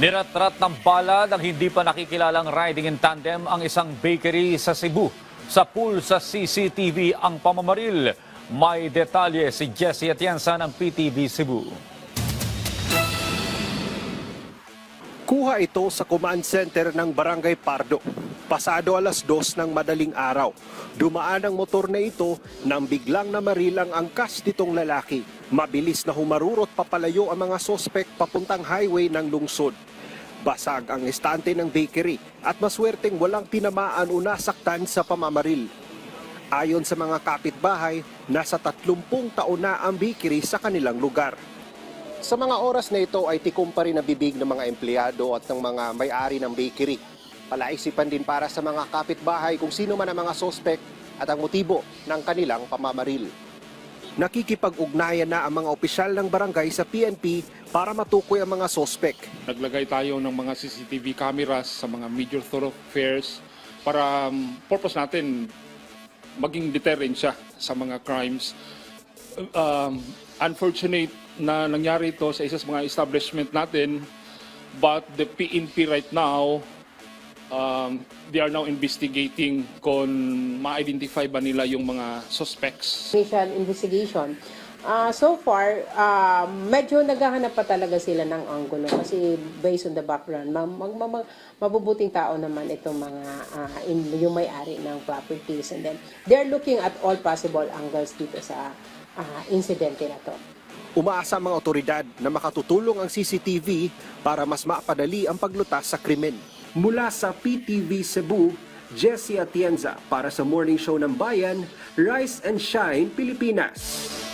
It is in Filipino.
Niratrat ng bala ng hindi pa nakikilalang riding in tandem ang isang bakery sa Cebu. Sa pool sa CCTV ang pamamaril. May detalye si Jesse Atienza ng PTV Cebu. Kuha ito sa command center ng Barangay Pardo. Pasado alas dos ng madaling araw. Dumaan ang motor na ito nang biglang namarilang ang angkas nitong lalaki. Mabilis na humarurot papalayo ang mga sospek papuntang highway ng lungsod. Basag ang estante ng bakery at maswerteng walang tinamaan o nasaktan sa pamamaril. Ayon sa mga kapitbahay, nasa 30 taon na ang bakery sa kanilang lugar. Sa mga oras na ito ay tikom pa rin ang bibig ng mga empleyado at ng mga may-ari ng bakery. Palaisipan din para sa mga kapitbahay kung sino man ang mga sospek at ang motibo ng kanilang pamamaril. Nakikipag-ugnayan na ang mga opisyal ng barangay sa PNP para matukoy ang mga sospek. Naglagay tayo ng mga CCTV cameras sa mga major thoroughfares para um, purpose natin maging deterrent siya sa mga crimes. Um, unfortunate na nangyari ito sa isa sa mga establishment natin but the PNP right now um, they are now investigating kung ma-identify ba nila yung mga suspects. initial investigation. Ah, so far, ah, medyo naghahanap pa talaga sila ng anggulo kasi based on the background, ma- ma- ma- mabubuting tao naman itong mga ah, in, yung may-ari ng properties and then they're looking at all possible angles dito sa ah, insidente na to. Umaasa ang mga otoridad na makatutulong ang CCTV para mas mapadali ang paglutas sa krimen. Mula sa PTV Cebu, Jesse Atienza para sa Morning Show ng Bayan, Rise and Shine, Pilipinas.